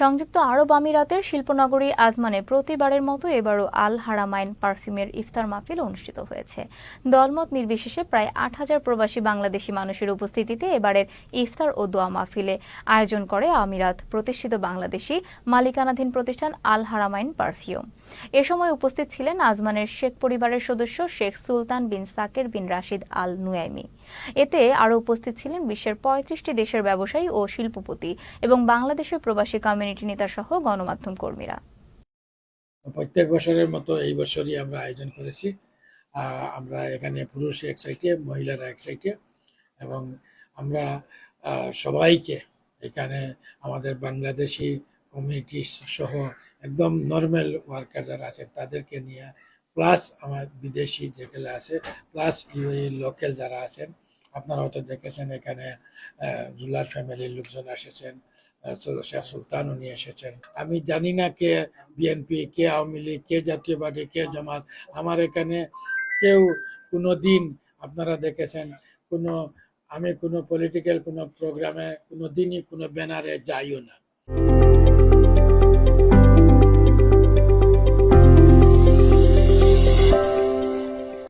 সংযুক্ত আরব আমিরাতের শিল্পনগরী আজমানে প্রতিবারের মতো এবারও আল হারামাইন পারফিউমের ইফতার মাহফিল অনুষ্ঠিত হয়েছে। দলমত নির্বিশেষে প্রায় আট হাজার প্রবাসী বাংলাদেশি মানুষের উপস্থিতিতে এবারের ইফতার ও দোয়া মাহফিলে আয়োজন করে আমিরাত প্রতিষ্ঠিত বাংলাদেশি মালিকানাধীন প্রতিষ্ঠান আল হারামাইন পারফিউম। এ সময় উপস্থিত ছিলেন আজমানের শেখ পরিবারের সদস্য শেখ সুলতান বিন সাকের বিন রাশিদ আল নুয়াইমি এতে আরও উপস্থিত ছিলেন বিশ্বের পঁয়ত্রিশটি দেশের ব্যবসায়ী ও শিল্পপতি এবং বাংলাদেশের প্রবাসী কমিউনিটি নেতা সহ গণমাধ্যম কর্মীরা। প্রত্যেক বছরের মতো এই বছরই আমরা আয়োজন করেছি। আমরা এখানে পুরুষ এক সাইডে, মহিলারা এক সাইডে এবং আমরা সবাইকে এখানে আমাদের বাংলাদেশি কমিউনিটি সহ একদম নর্মাল ওয়ার্কার যারা আছেন তাদেরকে নিয়ে প্লাস আমার বিদেশি যেগুলো আছে প্লাস ইউএ লোকাল যারা আছেন, আপনারা হয়তো দেখেছেন এখানে রুলার ফ্যামিলির লোকজন এসেছেন শেখ সুলতান উনি এসেছেন। আমি জানি না কে বিএনপি কে আওয়ামী লীগ, কে জাতীয় পার্টি, কে জামাত, আমার এখানে কেউ কোনো দিন আপনারা দেখেছেন, কোনো, আমি কোনো পলিটিক্যাল কোনো প্রোগ্রামে কোনো দিনই কোনো ব্যানারে যাইও না।